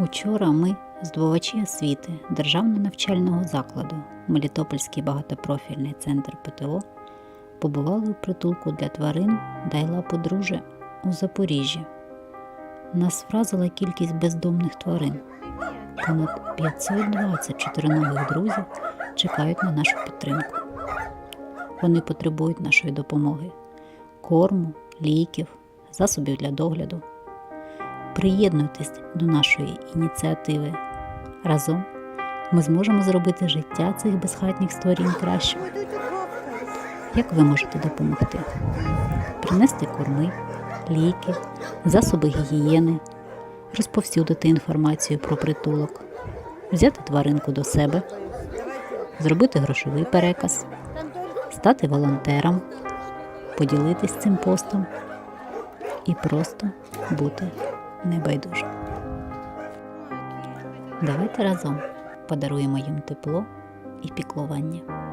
Учора ми, здобувачі освіти Державного навчального закладу Мелітопольський багатопрофільний центр ПТО побували у притулку для тварин Дайла Подруже у Запоріжжі. Нас вразила кількість бездомних тварин. Понад 520 чотириногих друзів чекають на нашу підтримку. Вони потребують нашої допомоги, корму, ліків, засобів для догляду. Приєднуйтесь до нашої ініціативи. Разом ми зможемо зробити життя цих безхатніх створінь кращим. Як ви можете допомогти? Принести корми, ліки, засоби гігієни, розповсюдити інформацію про притулок, взяти тваринку до себе, зробити грошовий переказ, стати волонтером, поділитись цим постом і просто бути небайдужим. Давайте разом подаруємо їм тепло і піклування.